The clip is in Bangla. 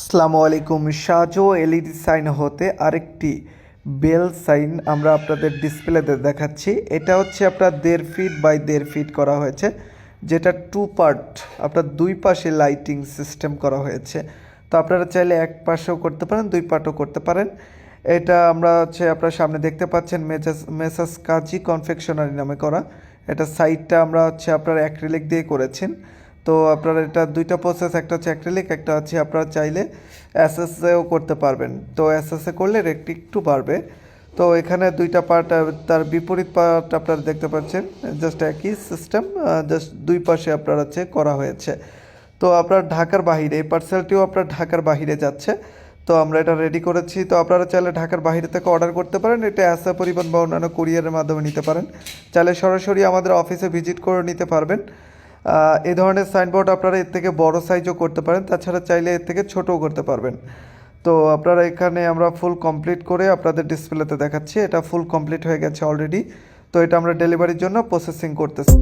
আসসালামু আলাইকুম। সাজো এলইডি সাইন হতে আরেকটি বেল সাইন আমরা আপনাদের ডিসপ্লেতে দেখাচ্ছি। এটা হচ্ছে আপনার দেড় ফিট বাই দেড় ফিট করা হয়েছে, যেটা টু পার্ট আপনার দুই পাশে লাইটিং সিস্টেম করা হয়েছে। তো আপনারা চাইলে এক পাশেও করতে পারেন, দুই পার্টও করতে পারেন। এটা আমরা হচ্ছে আপনার সামনে দেখতে পাচ্ছেন, মেজাস, মেসাস কাজী কনফেকশনারি নামে করা। এটা সাইডটা আমরা হচ্ছে আপনার অ্যাক্রিলিক দিয়ে করেছেন। তো আপনারা এটা দুইটা প্রসেস একটা হচ্ছে অ্যাক্রিলিক একটা হচ্ছে আপনারা চাইলে এস এসএসএও করতে পারবেন। তো এসএসএ করলে রেটটি একটু বাড়বে। তো এখানে দুইটা পার্ট তার বিপরীত পার্ট আপনারা দেখতে পাচ্ছেন জাস্ট একই সিস্টেম জাস্ট দুই পাশে আপনার হচ্ছে করা হয়েছে। তো আপনার ঢাকার বাহিরে, এই পার্সেলটিও আপনার ঢাকার বাহিরে যাচ্ছে। তো আমরা এটা রেডি করেছি। তো আপনারা চাইলে ঢাকার বাইরে থেকে অর্ডার করতে পারেন। এটা অ্যাসা পরিবহন বা অন্যান্য কুরিয়ারের মাধ্যমে নিতে পারেন। চাইলে সরাসরি আমাদের অফিসে ভিজিট করে নিতে পারবেন। এই ধরনের সাইনবোর্ড আপনারা এর থেকে বড় সাইজও করতে পারেন, তাছাড়া চাইলে এর থেকে ছোটও করতে পারবেন। তো আপনারা এখানে আমরা ফুল কমপ্লিট করে আপনাদের ডিসপ্লেতে দেখাচ্ছি, এটা ফুল কমপ্লিট হয়ে গেছে অলরেডি তো এটা আমরা ডেলিভারির জন্য প্রসেসিং করতেছি।